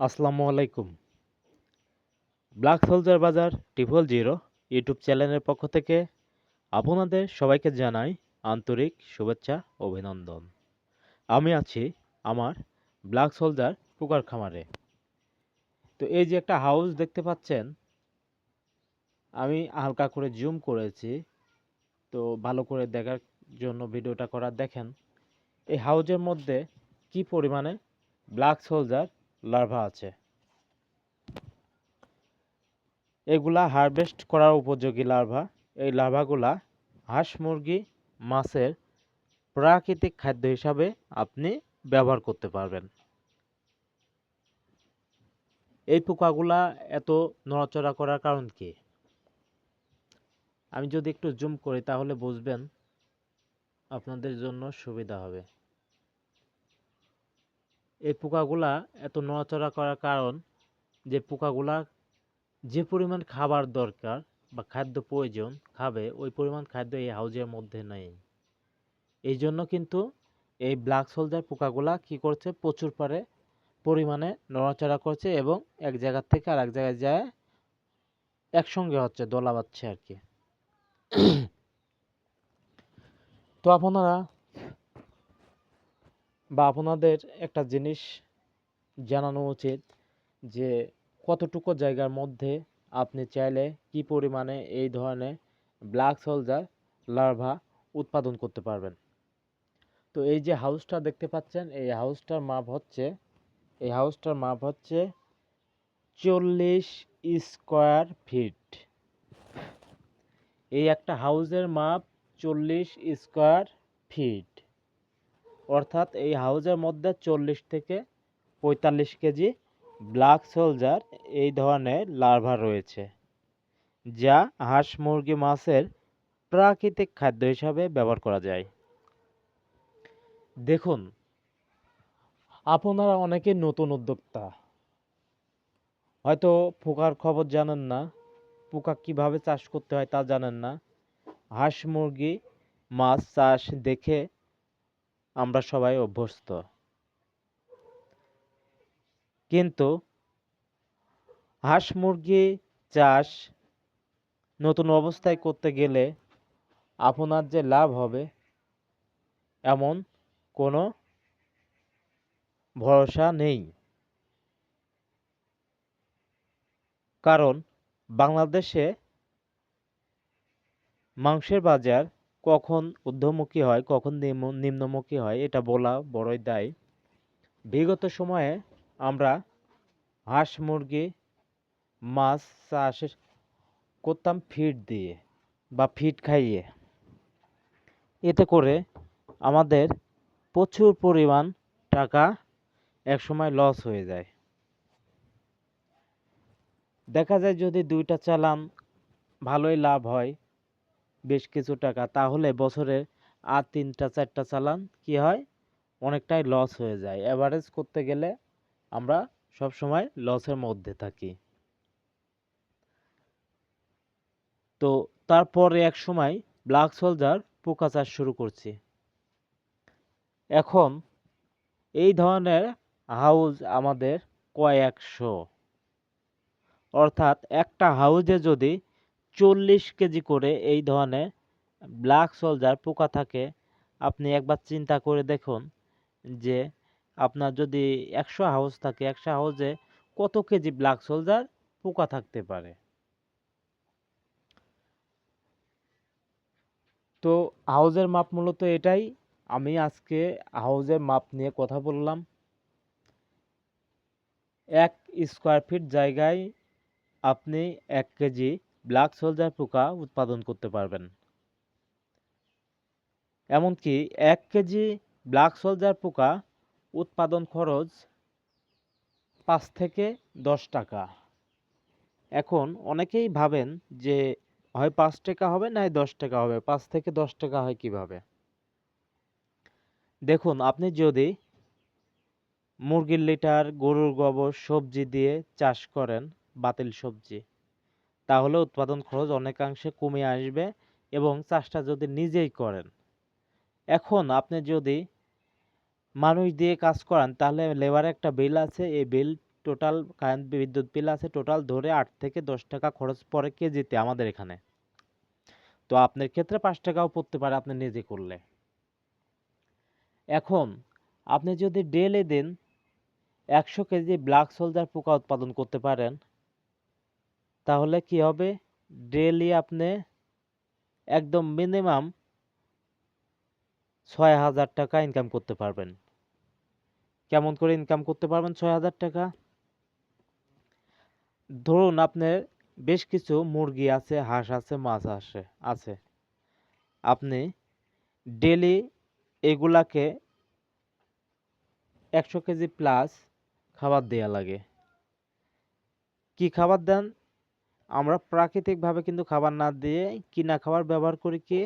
আসসালামু আলাইকুম। Black soldier Bazar triple zero YouTube চ্যানেলের পক্ষ থেকে আপনাদের সবাইকে জানাই আন্তরিক শুভেচ্ছা, অভিনন্দন। আমি আছি আমার ব্ল্যাক সোলজার কুকার খামারে। তো এই যে একটা হাউস দেখতে পাচ্ছেন, আমি হালকা করে জুম করেছি। তো ভালো করে দেখার জন্য ভিডিওটা করা দেখেন, এই হাউজের মধ্যে কি পরিমাণে ব্ল্যাক সোলজার লার্ভা আছে। এগুলা হারভেস্ট করার উপযোগী লার্ভা। এই লার্ভাগুলা হাঁস, মুরগি, মাছের প্রাকৃতিক খাদ্য হিসাবে আপনি ব্যবহার করতে পারবেন। এই পোকাগুলা এত নড়াচড়া করার কারণ কি? আমি যদি একটু জুম করি তাহলে বুঝবেন আপনাদের জন্য সুবিধা হবে। এই পোকাগুলা এত নড়াচড়া করার কারণ যে পোকাগুলা যে পরিমাণ খাবার দরকার বা খাদ্য প্রয়োজন খাবে, ওই পরিমাণ খাদ্য এই হাউজের মধ্যে নেই। এই জন্য কিন্তু এই ব্ল্যাক সোলজার পোকাগুলা কি করছে? প্রচুর পারে পরিমাণে নড়াচড়া করছে এবং এক জায়গা থেকে আর এক জায়গায় যায়, একসঙ্গে হচ্ছে, দোলা বাচ্ছে আর কি। তো আপনারা বা আপনাদের একটা জিনিস জানানো উচিত যে কতটুকু জায়গার মধ্যে আপনি চাইলে কি পরিমাণে এই ধরনের ব্ল্যাক সোলজার লার্ভা উৎপাদন করতে পারবেন। তো এই যে হাউসটা দেখতে পাচ্ছেন, এই হাউসটার মাপ হচ্ছে, এই হাউসটার মাপ হচ্ছে চল্লিশ স্কোয়ার ফিট এই একটা হাউসের মাপ চল্লিশ স্কোয়ার ফিট অর্থাৎ এই হাউসের মধ্যে চল্লিশ থেকে পঁয়তাল্লিশ কেজি ব্ল্যাক সোলজার এই ধরনের লার্ভা রয়েছে, যা হাঁস মুরগি মাছের প্রাকৃতিক খাদ্য হিসাবে ব্যবহার করা যায়। দেখুন, আপনারা অনেকে নতুন উদ্যোক্তা, হয়তো পোকার খবর জানেন না, পোকা কীভাবে চাষ করতে হয় তা জানেন না। হাঁস মুরগি মাছ চাষ দেখে আমরা সবাই অভ্যস্ত। কিন্তু হাঁস মুরগি চাষ নতুন অবস্থায় করতে গেলে আপনার যে লাভ হবে এমন কোনো ভরসা নেই। কারণ বাংলাদেশে মাংসের বাজার কখন ঊর্ধ্বমুখী হয়, কখন নিম্নমুখী হয়, এটা বলা বড়ই দায়। বিগত সময়ে আমরা হাঁস, মুরগি, মাছ, চাষ করতাম ফিড দিয়ে বা ফিড খাইয়ে। এতে করে আমাদের প্রচুর পরিমাণ টাকা একসময় লস হয়ে যায়। দেখা যায় যদি দুইটা চালান ভালোই লাভ হয় বেশ কিছু টাকা। তাহলে বছরে আর তিনটা, চারটা চালান, কি হয়? অনেকটাই লস হয়ে যায়। অ্যাভারেজ করতে গেলে আমরা সব সময় লসের মধ্যে থাকি। তো তারপরে এক সময় ব্ল্যাক সোলজার পোকা চাষ শুরু করছি। এখন এই ধরনের হাউজ আমাদের কয়েকশো। অর্থাৎ একটা হাউজে যদি চল্লিশ কেজি করে এই ধরনের ব্ল্যাক সোলজার পোকা থাকে, আপনি একবার চিন্তা করে দেখুন যে আপনার যদি একশো হাউস থাকে, একশো হাউসে কত কেজি ব্ল্যাক সোলজার পোকা থাকতে পারে? তো হাউজের মাপ মূলত এটাই। আমি আজকে হাউজের মাপ নিয়ে কথা বললাম। এক স্কোয়ার ফিট জায়গায় আপনি এক কেজি ব্ল্যাক সোলজার পোকা উৎপাদন করতে পারবেন। এমনকি এক কেজি ব্ল্যাক সোলজার পোকা উৎপাদন খরচ পাঁচ থেকে দশ টাকা। এখন অনেকেই ভাবেন যে, হয় পাঁচ টাকা হবে না দশ টাকা হবে, পাঁচ থেকে দশ টাকা হয় কীভাবে? দেখুন, আপনি যদি মুরগির লিটার, গরুর গোবর, সবজি দিয়ে চাষ করেন, বাতিল সবজি তাহলে উৎপাদন খরচ অনেকাংশে কমে আসবে এবং চাষটা যদি নিজেই করেন। এখন আপনি যদি মানুষ দিয়ে কাজ করান, তাহলে লেবার একটা বিল আছে, এই বিল টোটাল কারেন্ট বিদ্যুৎ বিল আছে টোটাল ধরে আট থেকে দশ টাকা খরচ পড়ে কেজিতে আমাদের এখানে। তো আপনার ক্ষেত্রে পাঁচ টাকাও পড়তে পারে আপনি নিজে করলে। এখন আপনি যদি ডেলে দেন, একশো কেজি ব্ল্যাক সোলজার পোকা উৎপাদন করতে পারেন তাহলে কি হবে? ডেলি আপনি একদম মিনিমাম ছয় হাজার টাকা ইনকাম করতে পারবেন। কেমন করে ইনকাম করতে পারবেন ছয় হাজার টাকা? ধরুন আপনার বেশ কিছু মুরগি আছে, হাঁস আছে, মাছ আছে আছে। আপনি ডেলি এগুলাকে একশো কেজি প্লাস খাবার দেয়া লাগে। কি খাবার দেন? আমরা প্রাকৃতিকভাবে কিন্তু খাবার না দিয়ে কিনা খাবার ব্যবহার করি কি?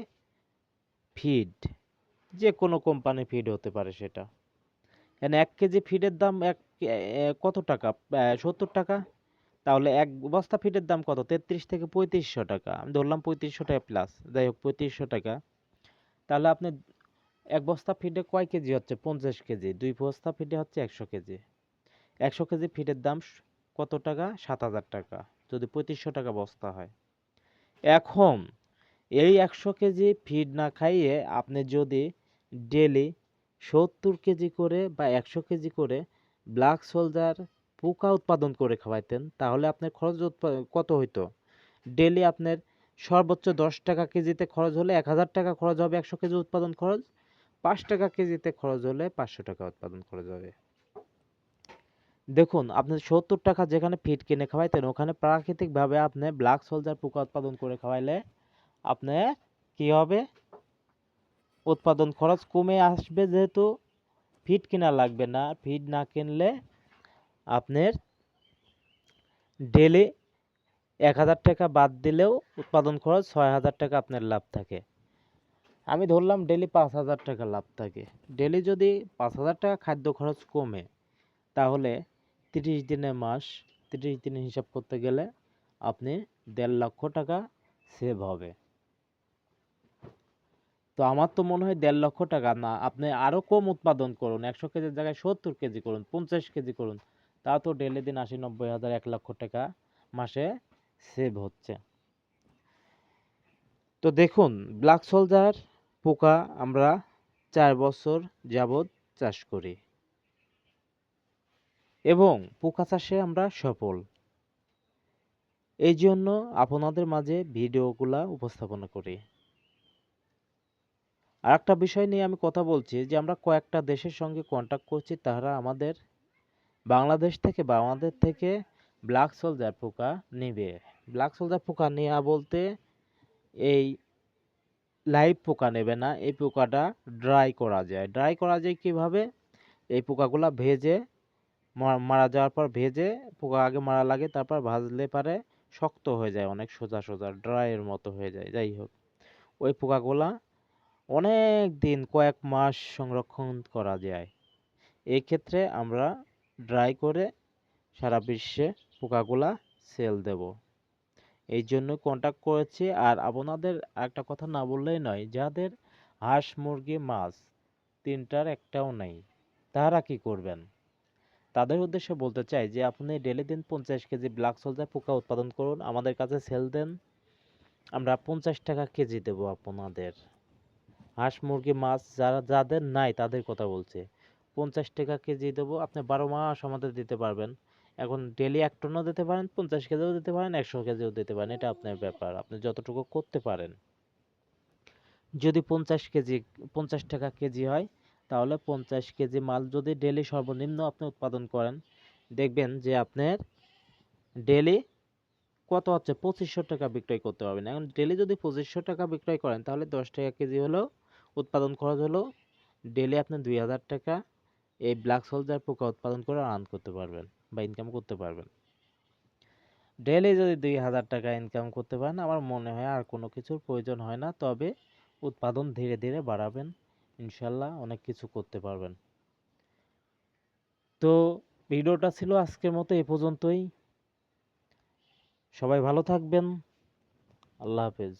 ফিড যে কোনো কোম্পানি ফিড হতে পারে সেটা। এখানে এক কেজি ফিডের দাম এক কত টাকা? সত্তর টাকা? তাহলে এক বস্তা ফিডের দাম কত? তেত্রিশ থেকে পঁয়ত্রিশশো টাকা। আমি ধরলাম পঁয়ত্রিশশো টাকা প্লাস যাই হোক, পঁয়ত্রিশশো টাকা। তাহলে আপনি এক বস্তা ফিডে কয় কেজি হচ্ছে? পঞ্চাশ কেজি। দুই বস্তা ফিডে হচ্ছে একশো কেজি। একশো কেজি ফিডের দাম কত টাকা? সাত হাজার টাকা। যদি পঁয়ত্রিশশো টাকা বস্তা হয়। এখন এই একশো কেজি ফিড না খাইয়ে আপনি যদি ডেলি সত্তর কেজি করে বা একশো কেজি করে ব্ল্যাক সোলজার পোকা উৎপাদন করে খাওয়াইতেন, তাহলে আপনার খরচ কত হইতো? ডেলি আপনার সর্বোচ্চ দশ টাকা কেজিতে খরচ হলে এক হাজার টাকা খরচ হবে একশো কেজি উৎপাদন খরচ, পাঁচ টাকা কেজিতে খরচ হলে পাঁচশো টাকা উৎপাদন খরচ হবে। দেখুন, আপনি সত্তর টাকা যেখানে ফিড কিনে খাওয়াইতেন, ওখানে প্রাকৃতিকভাবে আপনি ব্ল্যাক সোলজার পোকা উৎপাদন করে খাওয়াইলে আপনি কি হবে? উৎপাদন খরচ কমে আসবে যেহেতু ফিড কেনা লাগবে না। ফিড না কিনলে আপনার ডেলি এক হাজার টাকা বাদ দিলেও উৎপাদন খরচ ছয় হাজার টাকা আপনার লাভ থাকে। আমি ধরলাম ডেলি পাঁচ হাজার টাকা লাভ থাকে। ডেলি যদি পাঁচ হাজার টাকা খাদ্য খরচ কমে, তাহলে তিরিশ দিনে মাস, তিরিশ দিনে হিসাব করতে গেলে আপনি দেড় লক্ষ টাকা সেভ হবে। তো আমার তো মনে হয় দেড় লক্ষ টাকা না, আপনি আরও কম উৎপাদন করুন, একশো কেজির জায়গায় সত্তর কেজি করুন, পঞ্চাশ কেজি করুন, তা তো ডেলি দিন আশি, নব্বই হাজার, এক লক্ষ টাকা মাসে সেভ হচ্ছে। তো দেখুন, ব্ল্যাক সোলজার পোকা আমরা চার বছর যাবৎ চাষ করি। এবং পোকা চাষে আমরা সফল। এই জন্য আপনাদের মাঝে ভিডিওগুলা উপস্থাপনা করি। আর একটা বিষয় নিয়ে আমি কথা বলছি যে, আমরা কয়েকটা দেশের সঙ্গে কন্ট্যাক্ট করছি, তারা আমাদের বাংলাদেশ থেকে বা আমাদের থেকে ব্ল্যাক সোলজার পোকা নেবে। ব্ল্যাক সোলজার পোকা নেওয়া বলতে এই লাইভ পোকা নেবে না, এই পোকাটা ড্রাই করা যায়। ড্রাই করা যায় কীভাবে? এই পোকাগুলা ভেজে মারা যাওয়ার পর ভেজে পোকা আগে মারা লাগে, তারপর ভাজলে পারে শক্ত হয়ে যায় অনেক সোজা সোজা ড্রাইয়ের মতো হয়ে যায়, যাই হোক। ওই পোকাগুলা অনেক দিন, কয়েক মাস সংরক্ষণ করা যায়। এই ক্ষেত্রে আমরা ড্রাই করে সারা বিশ্বে পোকাগুলা সেল দেব। এই জন্য কন্টাক্ট করেছি, আর আপনাদের একটা কথা না বললেই নয়, যাদের হাঁস, মুরগি, মাছ তিনটার একটাও নেই, তারা কি করবেন? তাদের উদ্দেশ্যে বলতে চাই যে, আপনি ডেলি দিন পঞ্চাশ কেজি ব্ল্যাক সোলজার পোকা উৎপাদন করুন। আমাদের কাছে সেল দেন। আমরা পঞ্চাশ টাকা কেজি দেব আপনাদের। হাঁস, মুরগি, মাছ যারা, যাদের নাই তাদের কথা বলছে। পঞ্চাশ টাকা কেজি দেবো, আপনি বারো মাস আমাদের দিতে পারবেন। এখন ডেলি এক টনও দিতে পারেন, পঞ্চাশ কেজিও দিতে পারেন, একশো কেজিও দিতে পারেন। এটা আপনার ব্যাপার, আপনি যতটুকু করতে পারেন। যদি পঞ্চাশ কেজি, পঞ্চাশ টাকা কেজি হয় তাহলে পঞ্চাশ কেজি মাল যদি ডেলি সর্বনিম্ন আপনি উৎপাদন করেন, দেখবেন যে আপনার ডেলি কত হচ্ছে? পঁচিশশো টাকা বিক্রয় করতে পারবেন। এখন ডেলি যদি পঁচিশশো টাকা বিক্রয় করেন, তাহলে দশ টাকা কেজি হলেও উৎপাদন খরচ হলো ডেলি আপনি দুই হাজার টাকা এই ব্ল্যাক সোলজার পোকা উৎপাদন করে আর্ন করতে পারবেন বা ইনকাম করতে পারবেন। ডেলি যদি দুই হাজার টাকা ইনকাম করতে পারেন, আমার মনে হয় আর কোনো কিছুর প্রয়োজন হয় না। তবে উৎপাদন ধীরে ধীরে বাড়াবেন। ইনশাল্লাহ অনেক কিছু করতে পারবেন। তো ভিডিওটা ছিল আজকের মতো এ পর্যন্তই। সবাই ভালো থাকবেন। আল্লাহ হাফেজ।